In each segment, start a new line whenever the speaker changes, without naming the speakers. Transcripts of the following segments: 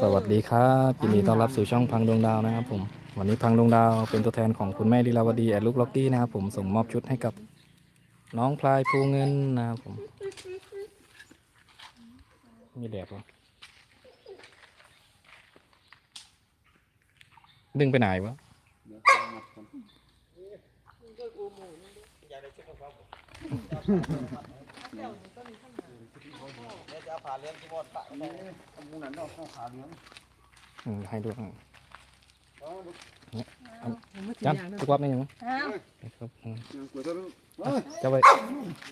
สวัสดีครับยินดีต้อนรับสู่ช่องพังดวงดาวนะครับผมวันนี้พังดวงดาวเป็นตัวแทนของคุณแม่ลีลาวดีแอดลูกล็อกกี้นะครับผมส่งมอบชุดให้กับ น้องพลายภูเงินนะครับผม มีแดดวะดึงไปไหนวะ
จะ เอาผ่าเลี้ยงที่บอดปะนี่ตรงนั้นเนาะต้องผ่าเลี้ยง
อืมให้ดูให้
อ๋อ
จันทุกวับนี่ยังมั้ง
อ้าว
ครับอืม
ยังกลัวตัวเฮ้ย
จะไป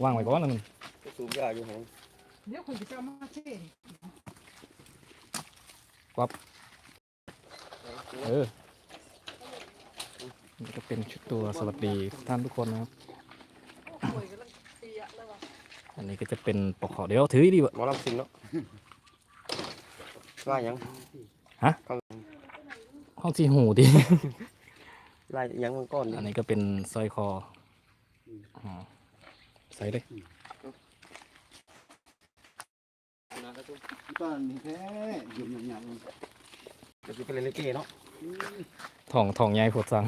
วางไว้ก่อนนะมัน
สูงยาอยู่ของ
เดี๋ยวคุณจะเอามาเช่
เออนี่ก็เป็นชุดตัวสวัสดีทุกท่านทุกคนนะครับ
ป่วย
อันนี้ก็จะเป็นปกขอเดี๋ยวถือดีวะ
หมอลำสิงเนาะว่ายัง
ห้องสีหูดิ
ลายยังมันก้อน
อันนี้ก็เป็นสร้อยคออ๋อใส่เลย
ตอนนี้แท้หยุ่มหยาบๆเลย
จะเป็นเลนเก้เนาะ
ทองทองใหญ่ปวดสัง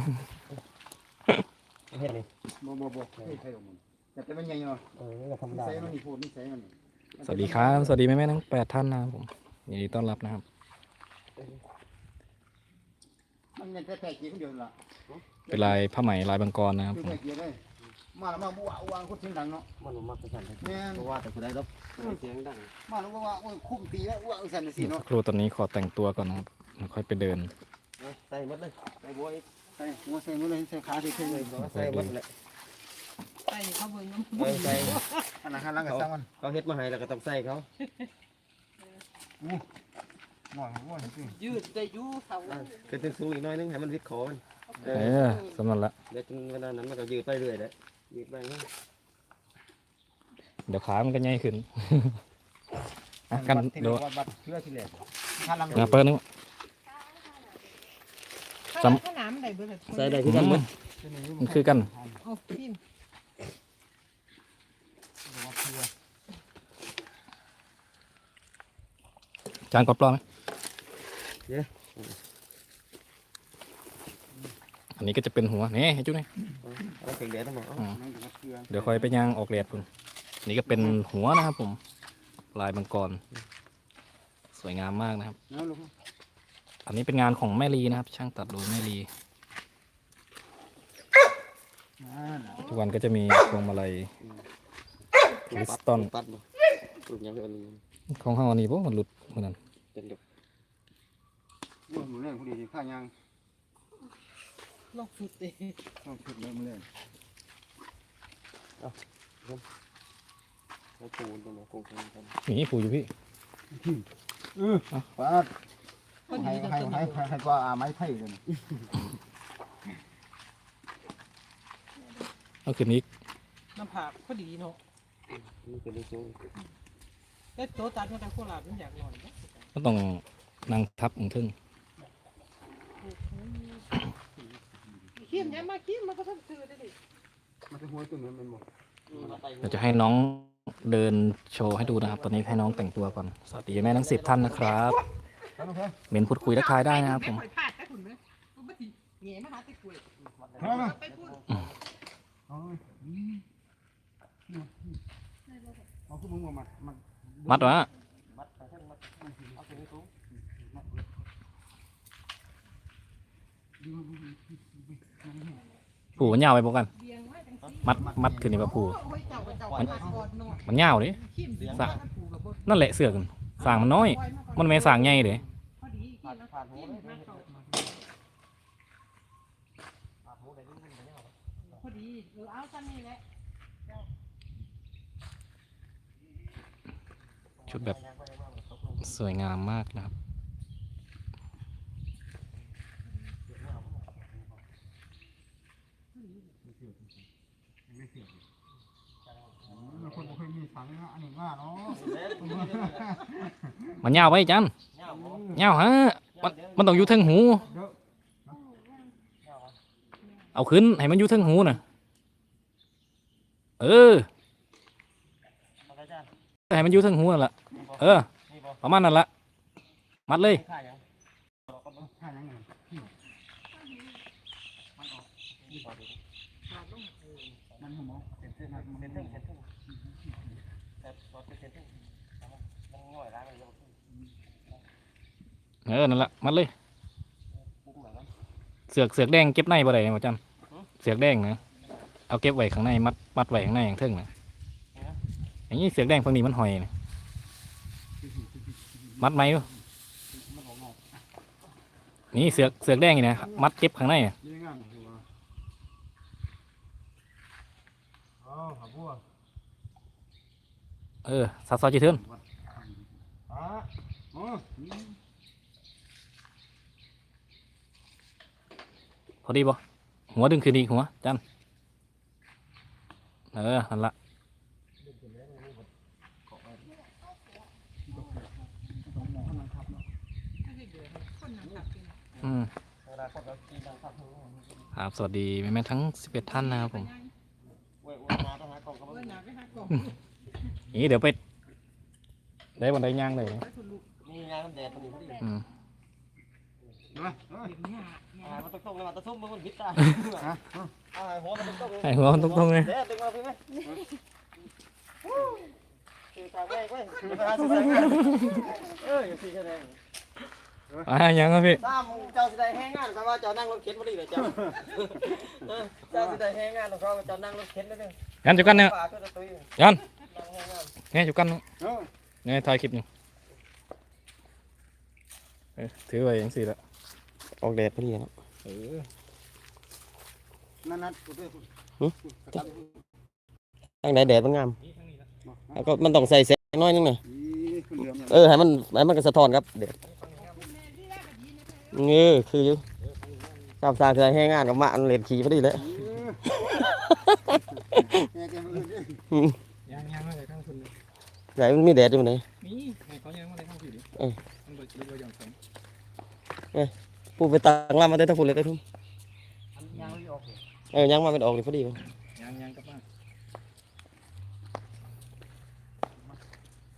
เฮ็ดนี่
บ่บ่บ่เฮ้ยใครของมัน แต่เป็นมันใหญ่เนาะ
เออนี่ก็ธรรม
นิ
ดา
สัยมันนี่พูดนิสัยมันนี่
สวัสดีครับ สวัสดีแม่แม่ๆทั้งแปดท่านนะครับผมยินดีต้อนรับนะครับ
มันยังแค่แค่กี่คนเดียวล่ะ
เป็นลายผ้าไหมลายบางกรนะครับ
คือ
ผม
แค่กี่เลยมาแล้วมาบัววางคนเสียงดังเนาะ
มันมักจะสั่น
แม่น
เพราะว่าแต่ผู้ใดรับเสียงดัง
มาแล้วว่าโอ้ยคุ้มตีแล้วว่าเอาสั่นสิ
สั
เนาะ
กครู่ตอนนี้ขอแต่งตัวก่อนนะครับแล้วค่อยไปเดิน
ใส่หมดเลยใส่บัวอีก
ใส่หัวใส่มือเลยใส่ขาใส่เข่ง
เล
เลยย
บอกว่าใส่หมดแหละ
ใส่เขาเบิ่งน้
เออใส่
อันนั้นหันหลังกับสั่งมัน
เขาเฮ็ดมาให้แล้วก็ต้องใส่เขา
หน่อยหัวนี่สิำ
ยืดได้อยู่เสา
อะขึ้นถึงสูงอีกหน้อยนึงให้มันวิดคอมันเอ
เอ
อ
อสำนันละ
เดี๋ยวจนเวลานั้นมันก็ยืดไปเรื่อยแหละยืดไปเรื่อย
เดี๋ยวขามันก็ใหญ่ขึ้นอะกัน
ที่
เดี๋ยว
บัดเชื่อที่แรกหันหลัง
นะเปิดนึง
ข้าวน้ำได้เบิ่ง
ใส่ได้ที่กันหมด
มันคือกัน
เอาพิม
จานกดปลอมไหมอันนี้ก็จะเป็นหัวนี่ให้จุ๊นี่
เอาเก่งแดดทั้งหมดเอา
อืม
นั่นก็เชื่อ
เดี๋ยวค่อยไปย่างออกเลียดคุณอันนี้ก็เป็นหัวนะครับผม ลายมังกร สวยงามมากนะครับ
เอาลูก
อันนี้เป็นงานของแม่ลีนะครับ ช่างตัดโดยแม่ลี
อ่าน่ะ
ทุกวันก็จะมีพวงมาลัย คริสตัล
ปัดบ่ปลูกยังเป็น
ของเขาอันนี้พวกมันหลุดเหมือนกัน
เป็นแบบ
ว่าหมูแรงพอดีข้างยาง
ลอกสุดเด้
ต้องขึ้นเลยหมูแรง
เขาปูนตรงไหนปูนกัน
นี่ผูอยู่พี่
ป้าด
พอ
ให้
ดี
ให้ให้ให้ให้กว่าอาไม้ไผ่เลยนะ
ก็คืนนี้
น้ำผักพอดีเนาะ
นี่เป็นสูง
แต่โตตัดมาจากโคราชมันอยากนอน
ก็ต้องนั่งทับอึ้งทึ่ง
ขี้มยังมาขี้มันก็ต้องซื้อได้ดิ
มันจะหัวตัวนี้มันหมด
เดี๋ยวจะให้น้องเดินโชว์ให้ดูนะครับ ตอนนี้ให้น้องแต่งตัวก่อน สวัสดีแม่ทั้งสิบท่านนะครับ
แล้วโอเค
เมนพูดคุยทักทายได้นะครับผม
ไปพลาด
เอามา
ไปพูด
เอาเลยอืมเอาขึ้นมึงมามัดมัด
มัดวะ
มัดไปทั้งมัดเอาถึงสูง
ผูมันยาวไปพวกกัน
เบียงไว้จังซี่
มัดมัดขึ้นนี่ปะผู
โอ้ยเจ้าก็เจ้ามาก่อนเนาะ
มันยาวดิ
ขี้มเบียง
สะ
มาผูกกับบ่
นั่นแหละเสือกนสร้างมันน้อย มันไม่สร้างใหญ่เด้
พอดีขี้แล้ว
ผ่านหู
ขี้
เลย
มาเข้า
ผ่านหูได้นิดนึงก็ยัง
พอดีเออเอาซันนี่แหละ
ชุดแบบสวยงามมากนะครับ
มันคนบ่เคยมีสังนะอันนี้ง่าเนาะ
มันยาวไปจันยาวฮะมันมันต้องอยู่เทิงหู เอาขึ้นให้มันอยู่เทิงหูน่ะ เออ ให้มันอยู่เทิงหูนั่นล่ะเออ
นี่
ประมาณนั้นละมัดเลย
ค่ายัง
ถ้าอย่างนั้น
นี่พอดี
มันหมอเส้นเส้นมัน
เซ็
เส้
น
น
ทึ่
เส้
ง
น
เซ็นทึ่งแต่รถเป็นเซ็นทึ่งมันง่อยร้านเลย
เออ นั่นละมัดเลย
ปุ้มเหมือนกัน
เสือกเสือกแดงเก็บในบ่ได้หมอจันเสือกแดงนะ เอาเก็บไว้ข้างในมัดมัดไว้ข้างในอย่างเทิงนะ อย่างนี้เสือกแดงฝั่งนี้มันหอยนะมัดไหมวะนี่เสือกเสือกแดงนี่นะมัดเก็บข้างในนะ
ยังไงคือว่าอ๋อบบัว
เออซัดซอยจีเทิน
อะอ๋อ
พอดีบ่หัวดึงคืนอีกหัวจันเออนั่นละ
ต้องหมอนั่งขับเนาะ
อืม
เวลาคนเรากินดังครับ
ครับสวัสดีแม่แม่ๆทั้ง11ท่านนะครับผม
เว้ยมาต้องหากล่องเขา
เออหนาไปหากล่อง
นี่เดี๋ยวไป ได้วันใดย่างเลยนะ
ไปคุณลูก
นี่งานมันแดดพอดีพอดี
อืม
นะเอ้ย
เห็นหน้าหน้า
อ่ามันต้องต้มแล้วมันต้องต้มมันพิษตาอ่าหัวมันต้องต้ม
ให้หัวมันตรงๆเลย
เด็ดดึงมาพี่ไหมคือทางแรกเว้ยไปหาสื่อสารงานเอออย่างที่แสดง
อ่ายังครับพี่
ตามเจ้าสิได้แห้งงานเขาว่าเจ้านั่งรถเข็นพอดีเลยเจ้าเจ้าสิได้แห้งงานเขาว่าเจ้านั่งรถเข็นเลยเนี่ย
ยันจุกันเนี่ย
ฝากก็จะตุย
ยัน
นั่งแห้งงาน
เนี่ยจุกันเนี่ย
เออ
เนี่ยถ่ายคลิปอยู่เออถือไว้อย่างสี่ละ
ออกแดดพอดีนะ
เออ
นั่นนั่นกูด้วย
ทางไหนแดดมันงาม
นี่ทั้งนี้ละ
แล้วก็มันต้องใส่แสงน้อยนึงหน่อย
นี่คุณเหลือมเนี่ย
เออให้มันให้มันก็สะท้อนครับเด็ด เงอคืออยู่ตามสร้างเคยแห้งงานกับมาอันเล่นขี่พอดีเลย
แง่แกมันเลย
ยังยังอะไรทั้งคุณเลย
ใหญ่มันมีแดดอยู่ไหน
นี่ให้เขายังอะไรทั้งคุณดิ
เออ
มันบ่บ่บ่ยอมแข็ง
ปูไปตังลำมาได้ทั้งฝุ่นเลยได้ทุ่ม
ยังไม่ออกเลย
เออยังมาเป็นออกเลยพอดี
ยังยังกลับมา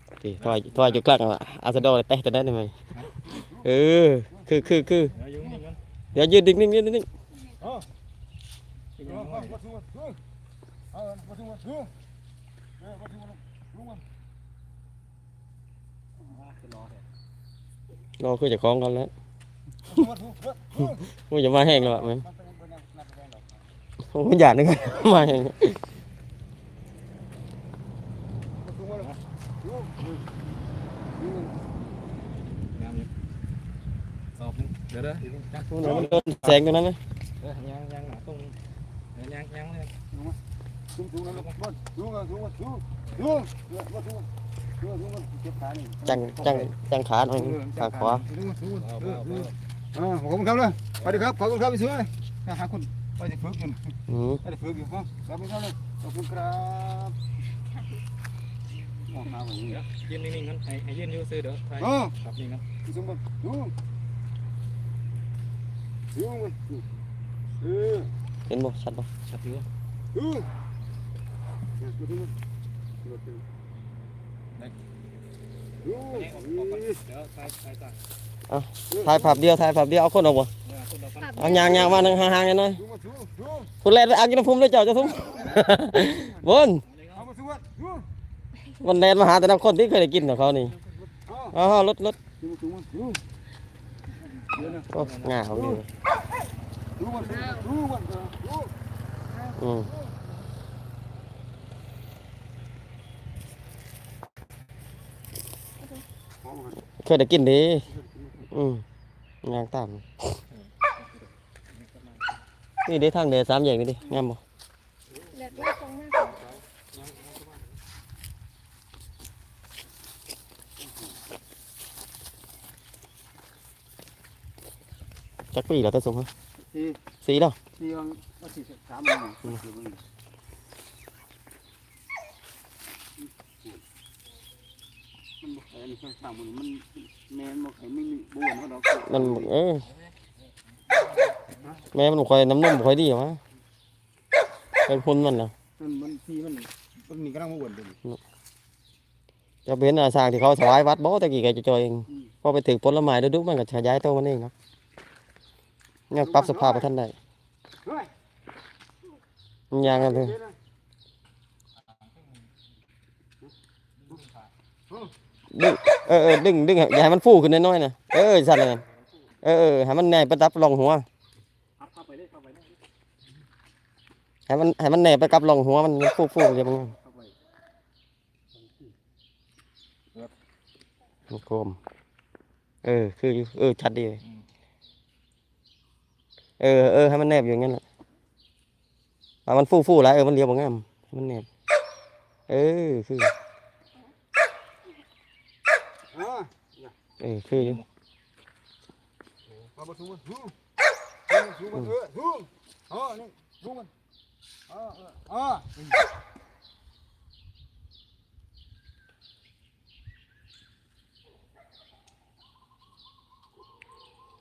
โอเคถอยถอยจุดกลางอะอาสะดอเตะตัวนั้นได้ไหมเออ คือคือคือ
เดี๋ยวอยู่นี่ก่อน
เดี๋ยวยืดดึงนิ่งยืดนิ่ง
อ๋อ
อีก
เอ
นิ
อ
ดห
เอ
น่อย
อวัดสุวรรณเออเออวัดสุวรรณเออเออวัดสุวรรณลุงมัน
รอคือจะคล้องกันแล้ว
วัดสุวรรณเออ
มันจะมาแห้งแล้วอะมัน
มันเป็นเป็นนักแสดงดอก
ผมอยากนึกมาแห้ง
วัดสุวรรณเออเออ
งามอยู่สอบหนึงเดี๋ยวเด้อจัก
มันโดนแสงตรงนั้นนะ
เออยังยังหนาตรงนี้เดี๋ยวยังยังเลย
สูงสูงนะลูกบอลสูงอะสูงอะสูงสูงเออวัดสุวรรณเออสูงอะเจ็บขานี่
จังจังจังขาหน่อยขาขวา
สูงสูง
เอา
เอ
เอา
อเอ
เอา
ออ่าขอบคุณครับเลยสวัสดีครับขอบคุณครับพี่ช่วยนะหาคุณไปจะฝึกกัน
อืม
ไปจะฝึกอยู่ครับขอบคุณครับเลยขอบคุณครับมองหาผม
เดี๋ยวยืนนิ่งๆกันให้ให้ยืนอยู่ซื่อเด้อไป
โอ้
ครับนี่ครับ
พี่สมบัติดู ดูมันเออ
เห็นบ่ชัดบ่
ชัดอยู่
ดูดูดูดูดู
นี่ออกออกก่อนเดี๋ยวถ่ายถ่ายต่าง
ถ่ายภาพเดียวถ่ายภาพเดียวเอาคนออกบ่
เดี๋ยวคนเรากัน
เอายางยางมาทางห่างๆกันหน่อย
ดูมาดูดู
คุณแลนไปอ่างกินน้ำพุ่มเลยเจ้าเจ้าทุ่ม บน
เอามาดูว่าดู
วันแลนมาหาแต่น้ำคนที่เคยได้กินของเขานี่
เอา
อ๋อรถรถ
ดูดูดูเดี๋ยวนะ
โอ้งาเขาดีอืมเคยได้กินดีอืมงางต่ำนี่ได้ทางเดินสามแยกนี่ดิงามบ่
เด็ดว่าตรงหน้าก่อน
จักปีแล้วแต่สงฮะ
ที่
สีแล้ว
ที่ยังว่าสี่สามมันมันบอกไอ้นี่สามมันมันแมนบอกไอ้ไม่มีบ้วนเขาดอก
มันเออแม่มันบ่ค่อยน้ำนมบ่ค่อยดีหรอวะเป็นพุ่นมันเหรอ
มันมันที่มันมันนี่กำลังมาบ้วนเลย
จะเป็นอาสร้างที่เขาถวายวัดบ่ตะกี้ก็จะจอยเองพอไปถึงผลไม้ดุๆมันก็ขยายตัวมันเองครับ ยังปรับสภาพไปทันได้
ยั
งกันเลยดึงเออเออดึงดึงอย่าให้มันฟูขึ้นน้อยๆนะเออสั่นเลยเออเออให้มันแนบประดับรองหัว
เข้ายเข้าไปเลย
ให้มันให้มันแนบไปกับรองหัวมันฟูฟูๆเดี๋ยวมัน
เข้าไป
มันโกลมเออคือเออชัดดีเลย เออเออให้มันแนบอยู่งั้นแหละเอามันฟูฟูๆหลายเออมันเรียวบ่งามมันแนบเออคือ
อ่า
เออคืออยู่
มาบ่สูงมันสูงมันเออสูงอ๋อนี่สูงมันอ๋อเอออ๋อ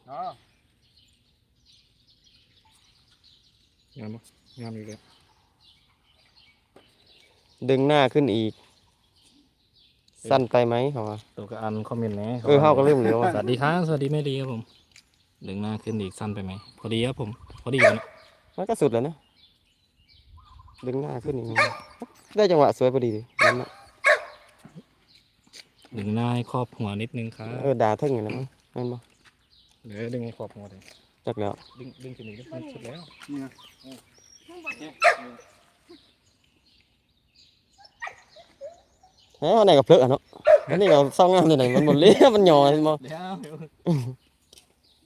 อ๋อ
งามปะงามอีกแล้ว
ดึงหน้าขึ้นอีก สั้นไปไหมเขาว่า
ตัวก็อันคอมเมนต์แหน่
เออเฮาก็เริ่มเหลียว
สวัสดีครับสวัสดีแม่ดีครับผมดึงหน้าขึ้นอีกสั้นไปไหมพอดีครับผมพอดีอยู่นะ
มันก็สุดแล้วนะ ดึงหน้าขึ้นอีกได้จังหวะสวยพอดีเลยนั่นน่ะ
ดึงหน้าให้ครอบหัวนิดนึงครับ
เออด่าเท่งอย่างนั้นมั้งนั่นบ่
เดี๋ยวดึงให้ครอบหัวเลย
จักแล้ว
ดึงดึงขึ้นอีกนิดนึงสุดแล้ว
นี่นะ
ข้างบนเนี่ย
เฮ้ยวันไหนก็เพลิกอะเนาะอันนี้ก็ซ่องงามที่ไหนมันหมดเลยมันหย่อเห็นบ่
เดี๋ยวเดี๋ยว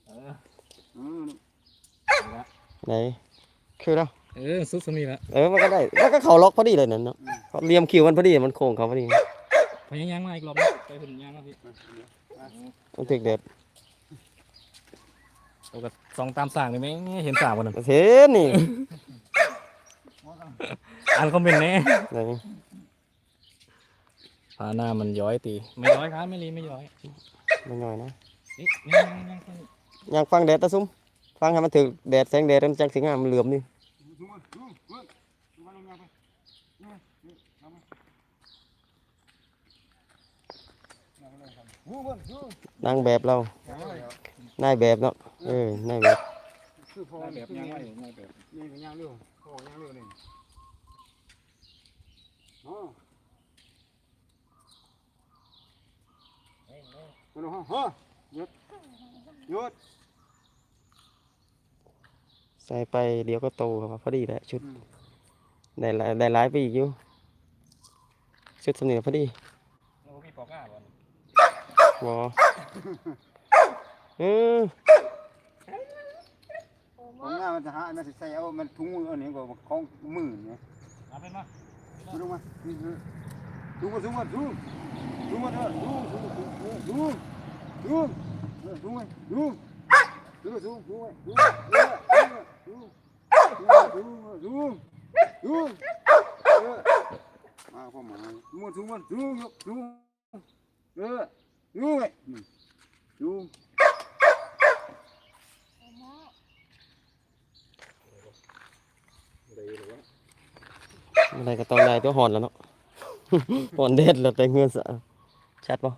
เออ
อืม
ไหนคือแล้ว
เออซุดสมีละ
เออมันก็ได้มันก็เข้าล็อกพอดีเลยนั่นเนาะเขาเรียมคิวมันพอดีมันโค้งเขาพอดี
พยายามมาอีกรอบนึงไปหุ่นยางแล้วพี่
มันถึกเด็ด
ตัวก็ส่องตามสั่งเลยไหมเห็นสั่งวันนั้น
เห็นนี่
อันคอมเมนต์แหน่
ไหน
พาหน้ามันย้อยตีไม่ย้อยครับไม่รีไม่ย้อย
ไม่น้อยนะ
นี่นี่นี่นี่
อยากฟังแดดตะซุ้มฟังให้มันถึกแดดแสงแดดมันจังสิงามมันเหลื่อมนี่
สูงมันสูงสูงสูงมันลงมาไปนี่นี่ทำมาสูงมันสูง
นางแบบเรา
เอาไว้
นายแบบเนาะเออนายแบบ
คือพอ
แบบยางไว้ยางแบบ
นี่ก็ย่างเร็วพอย่างเร็วนี่อ๋อมันลงฮะฮะหยุดหยุด
ใส่ไปเดี๋ยวก็โตครับพอดีแหละชุด
อืม
ได้หลายได้หลายไปอีกอยู่ชุดสำเนียงพอดี
แล้วพี่ปอกอะวัน
วอเออ
โอ้โห
ผมว่ามันจะหามันจะใส่เอามันถุงมืออันนี้ก็ของมือเนี่ย
เอาเป็นมา
ดูมาดูมาดูมาดูดูมาเถอะดูดูดูดูดูดูมาดูดูดูดูดูดูดูดูดูมาพ่อมาดูดูมาดูดูเออดูไงดู
โอ้โห
อะไรก็ตองได้ตัวหอนแล้วเนาะหอนเด็ดแล้วแต่เงื่อนสะชัดปะ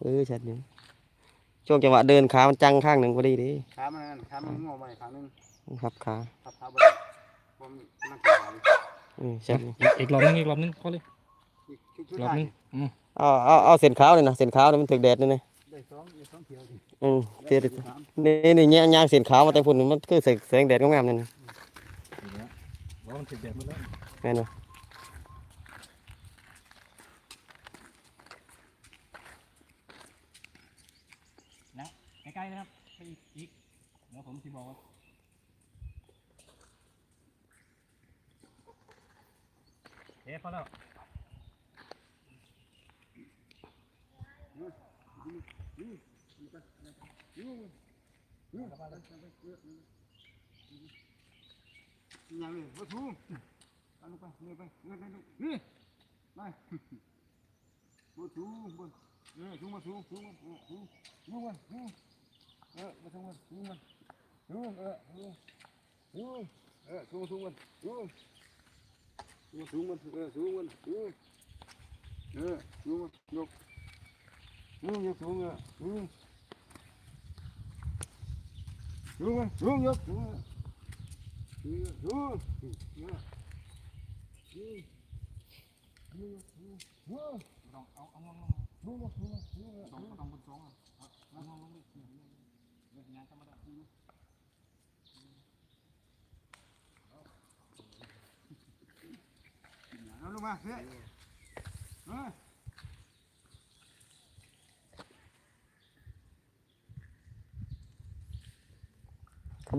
เออชัดอยู่ช่วงจังหวะเดินขามันจังข้างหนึ่งพอดีดิ
ขามันขามันงอไปขาหนึ่ง
ครับขา
ทับขาบนผมนั่งขา
เออชัดอี
กรอบนึงอีกรอบนึงพอเลยรอบนึงอืม
เอาเอาเอาเส้นขาวเลยนะเส้นขาวนี่มันถึกแดดนี่นะ
ได้สองได้สองเที่ยวดิ
อืมเทียดนี่นี่เนี่ยางเส้นขาวมาแต่พุ่นมันคือแสงแสงแดดงามๆนั่น
อีกแล้วว่า มันถึงแดดหมดแล้ว
แม่นบ่
ใกล้ๆนะครับไปอีกอีกเดี๋ยวผมที่บอกว่าเอ๊ะพอแล้ว
ยังเลยมาทูเอาลงไปนี่ไปนี่ไปนี่ไป มาทูบนเออทูมาทูทูมาทูทูมันทูเออมาทูมันทูมันทูเออทูทูเออทูทูมันทูทูทูมันเออทูมันทู ทูเออชูมายกชูยกสูงอะชูชูมันชูยกสูงอะชูชูชูชูชู
ต้องเอาเอาลง
ชูชูชูชู
ต้องต้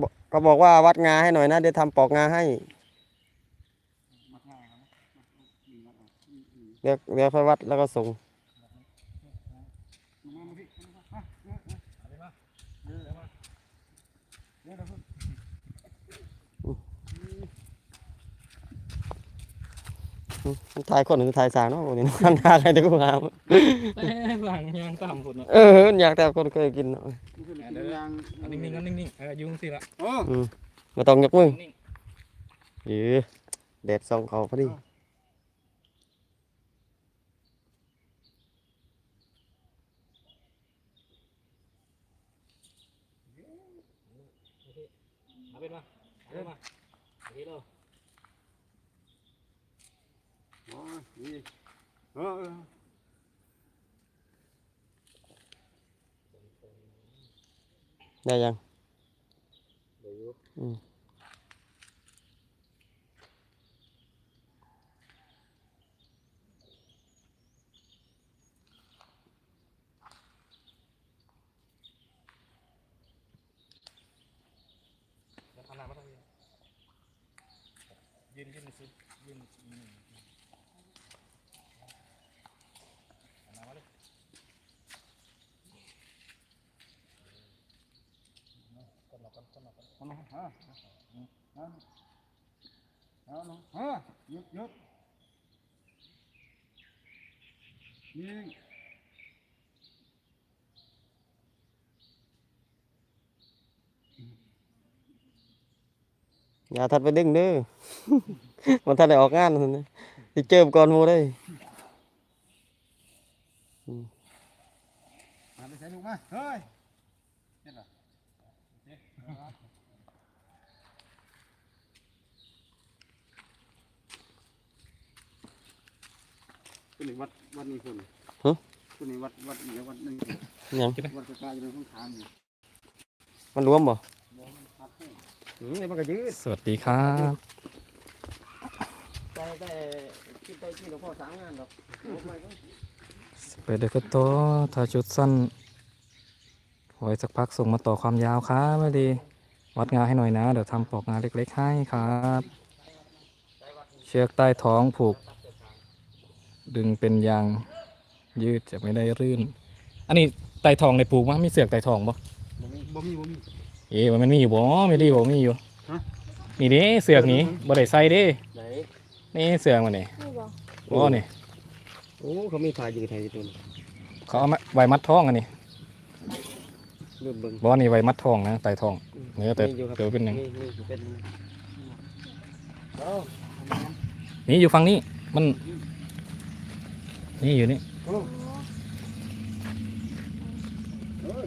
อ งบนสองอะเอาลงลงนี่เรื่องงานธรรมดา
เอาลงมาเฮ้ยเฮ้ย
เขาบอกเขาบอกว่าวัดงาให้หน่อยนะ เดี๋ยวทำปอกงาให้
มัดง่ายครับ
เดี๋ยวเดี๋ยวค่อยวัดแล้วก็ส่ง
ลงมามาพี่มาเออเออ
เอาเลยมา
เออมาเดี๋ยวเดี๋ยว
ถ่ายคนหรือถ่ายสางเนาะพวกนี้เนาะข้างหาใครจะกูหาม
แหลังยางตามผุดเนาะ
เอออยากแต่คนเคยกินเนาะ
นิ่ง
ๆนิ่งๆก็นิ่งๆเออยุ่งสิละ
โอ้
มาต้องยกมือยือแดดส่องเขาพอดี
เอาเป็นมาเอาเป็นมาโอเคเลย
โอ้ย นี่เออเออ
ได้ยัง
เดี๋ยวอยู่
อืม
เดี๋ยวทำหน้ามาทางนี้ยืนยืนสิยืนอืมทำหน้ามาเลย
เอาลงฮะเอาเอาลงฮะ หยุดหยุดนี่
อย่าทัดไปดึงเด้อ มันทันได้ออกงานนั่นนะที่เจิมก่อนหมูได้
มาไปใส่ลูกมา เฮ้ยเจ็ดเหรอ ตัวนี้วัดวัดนี่คนตัวนี้วัดวัดอีกวัดนึง
ยัง
วัดกระจายอยู่ในข้างทางนี่
มันรวมบ่
ครับเฮ้ย
อืมมันก็ยืด
สวัสดีครับ
ใจแต่คิดไปที่หลวงพ่อสามงานดอก
ไปเด็กก็โตถ้าชุดสั้นไว้สักพักส่งมาต่อความยาวครับไม่ดี วัดงาให้หน่อยนะ เดี๋ยวทำปลอกงาเล็ก ๆ ให้ครับ เชือกใต้ท้องผูก ดึงเป็นยางยืดจะไม่ได้รื่น อันนี้ไต่ทองในปลูกมั้ยมีเสือกไต่ทองบ่
บ่มีบ่มีบ่มี
เอ๊ะมันมีอยู่บ่ไม่ดีบ่มีอยู่
ฮะ
นี่เด้เสือกนี้บ่ได้ใส่เด้
ไหน
นี่เสือกมันนี่
นี่บอก
บ่นี่
โอ้เขามีพายยืดไทยตัวนี้
เขาเอามาไว้มัดท้องอันนี้
รูดเบิ่ง
บ่นี่ไว้มัดท้องนะไต่ทองเนื้อแต่
มีอยู่ครับ
เดี๋ยวเป็นหยัง
มีมีอยู่เป็นเอา
นี่อยู่ฝั่งนี้มัน นี่อยู่นี่
โอ้เอ้ย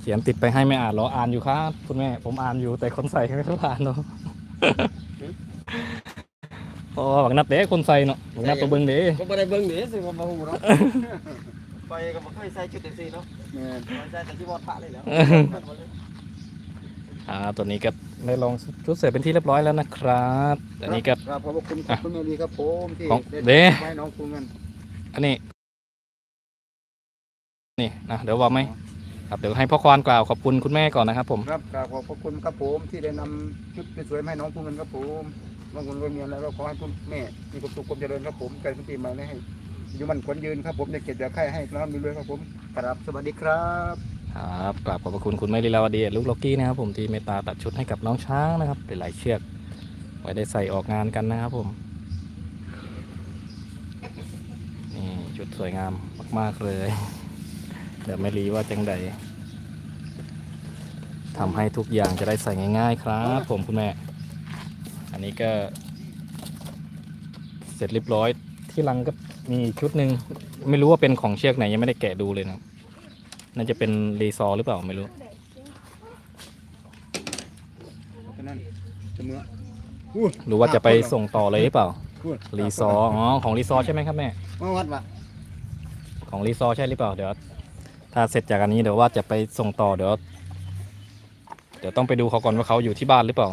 เขียนติดไปให้ไม่อ่านเหรออ่านอยู่ครับ คุณแม่ ผมอ่านอยู่แต่คนใส่ไม่ต้องอ่านเนาะอ๋อบักนัดเด้คนใส่เนาะบักนัดตัวเบิ่งเด้
ก็บ่ได้เบิ่งเด้สิว่าบ่ฮู้เนาะไปก็บ่เคยใส่ชุดจังซี่เนาะ
แม่น
ใส่แต่ที่บ่พระเลยแหล้ว
อ่าตัวนี้ก็ได้ลองชุดเสร็จเป็นที่เรียบร้อยแล้วนะครับอันนี้ก็
ครับขอบพระคุณครับคุณแม่ดีครับผมที่
ของ
ได้
เด้
ให้น้องคุณเงิน
อันนี้ นี่นะเดี๋ยวว่าไหมครับเดี๋ยวให้พ่อควานกล่าวขอบคุณคุณแม่ก่อนนะครับผม
ครับกราบขอบพระคุณครับผมที่ได้นำชุดสวยๆมาให้น้องคุณเงินครับผมน้องคุณเงินมีอะไรก็ขอให้คุณแม่มีความสุขความเจริญครับผมใจปีใหม่นี้ให้อยู่มันขวัญยืนครับผมได้เก็บเดี๋ยวไข่ให้น้องมีรวยครับผมครับสวัสดีครับ
ครับกราบขอบพระคุณคุณแม่ลีลาวดีลูกล็อกกี้นะครับผมที่เมตตาตัดชุดให้กับน้องช้างนะครับหลายๆเชือก ไว้ได้ใส่ออกงานกันนะครับผมนี่ชุดสวยงามมาก ๆ เลยเดี๋ยวไม่รีว่าจังใดทำให้ทุกอย่างจะได้ใส่ง่าย ๆ ครับ ผมคุณแม่ อันนี้ก็ เสร็จเรียบร้อยที่รังก็มีชุดหนึ่งไม่รู้ว่าเป็นของเชือกไหนยังไม่ได้แกะดูเลยนะครับ น่าจะเป็นรีซอร์หรือเปล่าไม่รู้
ก็นั่นจะเมื่อ
หรือว่าจะไปส่งต่อเลยหรือเปล่า
พูด
รีซอร์อ๋อของรีซอร์ใช่ไหมครับแม่
มาวัดวะ
ของรีซอร์ใช่หรือเปล่าเดี๋ยว ถ้าเสร็จจากอันนี้เดี๋ยวว่าจะไปส่งต่อเดี๋ยว เดี๋ยวต้องไปดูเขาก่อนว่าเขาอยู่ที่บ้านหรือเปล่า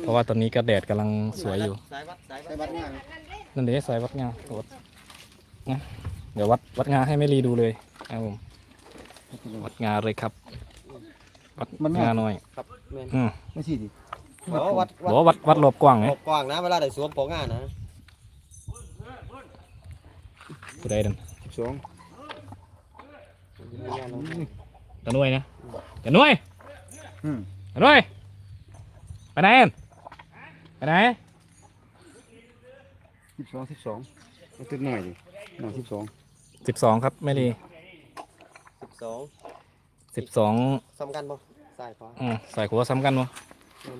เพราะว่าตอนนี้ก็แดดกำลังสวยอยู่
สายวัดสายวั
ใส่
ด
บัตรงาน
นั่นเดี๋ยวใส่วัดงาวัดนะเดี๋ยววัดวัดงาให้แม่ลีดูเลยครับผม วัดงาเลยครับ วัดงาหน่อย
ครับแม่น
อืม
ไม่ใช่ดิ
อ๋อวัด
บอกว่าวัดวัดรอบกว้างไหม
ออกกว้างนะเวลาได้สวมปอกงานนะ
กูได้เดิน
สิบสอง
ตะนุ่ยนะตะนุ่ย
อืม
ตะนุ่ยไปไหนเอ็นไปไหน
สิบสองสิบสองเอาตึกหน่อยดิหน่อยสิบสอง
สิบสองครับแม่ลี
สิบสอง
สิบสอง
สำคัญบ่สายขวา
อืมใส่หัวซ้ำกันมั้
แม่น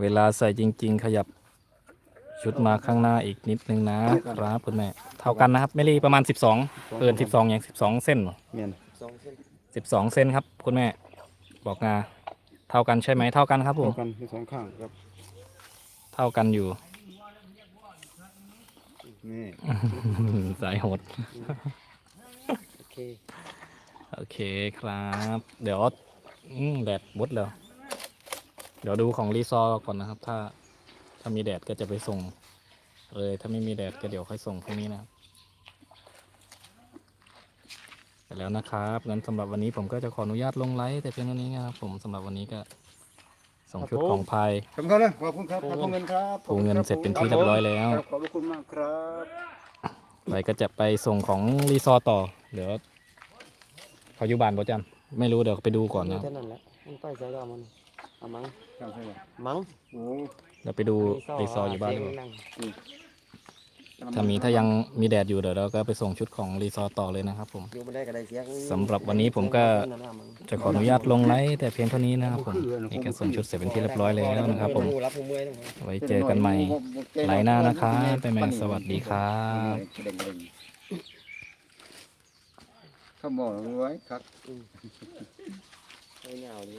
เวลาใส่จริง ๆ ขยับชุดมาข้างหน้าอีกนิดนึงนะครับคุณแม่ เท่ากันนะครับแม่ลีประมาณ 12เกิน12 อย่าง 12 เส้นเหรอ
เมียน
สองเส้น
12 เส้นครับ คุณแม่ บอกงาเท่ากันใช่ไหมเท่ากันครับผม
เท่ากันทั้งสองข้างครับ
เท่ากันอยู่
นี่
สายโหด
โอ เค
โอเคครับ เดี๋ยวอืมแดดบดแล้ว เดี๋ยวดูของรีซอร์ก่อนนะครับ ถ้าถ้ามีแดดก็จะไปส่ง เลย ถ้าไม่มีแดดก็เดี๋ยวค่อยส่งพรุ่งนี้นะครับไปแล้วนะครับงั้นสำหรับวันนี้ผมก็จะขออนุญาตลงไลฟ์แต่เพียงเท่านี้นะครับผมสำหรับวันนี้ก็ส่งชุดของพาย
ขอบคุณครับเลยขอบคุณครับขอบคุณเงินครับ
ปูเงินเสร็จเป็นที่เรียบร้อยแล้ว
ครับขอบพระคุณมากครับ
ไปก็จะไปส่งของรีซอร์ต่อ เดี๋ยวเขาอยู่บ้านประจำไม่รู้เดี๋ยวไปดูก่อน
มี
นะ
เท่านั้นแหละมันไปใส่ก็เอามันเอามั้ง
ครับใช่ไหม
มั้ง
โอ้
เดี๋ยวไปดูรีซอร์อยู่บ้านดีกว่า
นั่ง
ถ้ามีถ้ายังมีแดดอยู่เดี๋ยวเราก็ไปส่งชุดของรีซอร์ต่อเลยนะครับผม
อยู่ไม่ได้ก็ได้เสียง
สำหรับวันนี้ผมก็จะขออนุญาตลงไลฟ์แต่เพียงเท่านี้นะครับผมนี่ก็ส่งชุดเสร็จเป็นที่เรียบร้อยแล้วนะครับผม
รับผู้เมื่อยทั้งหมด
ไว้เจอกันใหม่ไลฟ์หน้านะครับไปแม่สวัสดีครับ
เขาบอกไว้ครับ
ไม่เหงาดี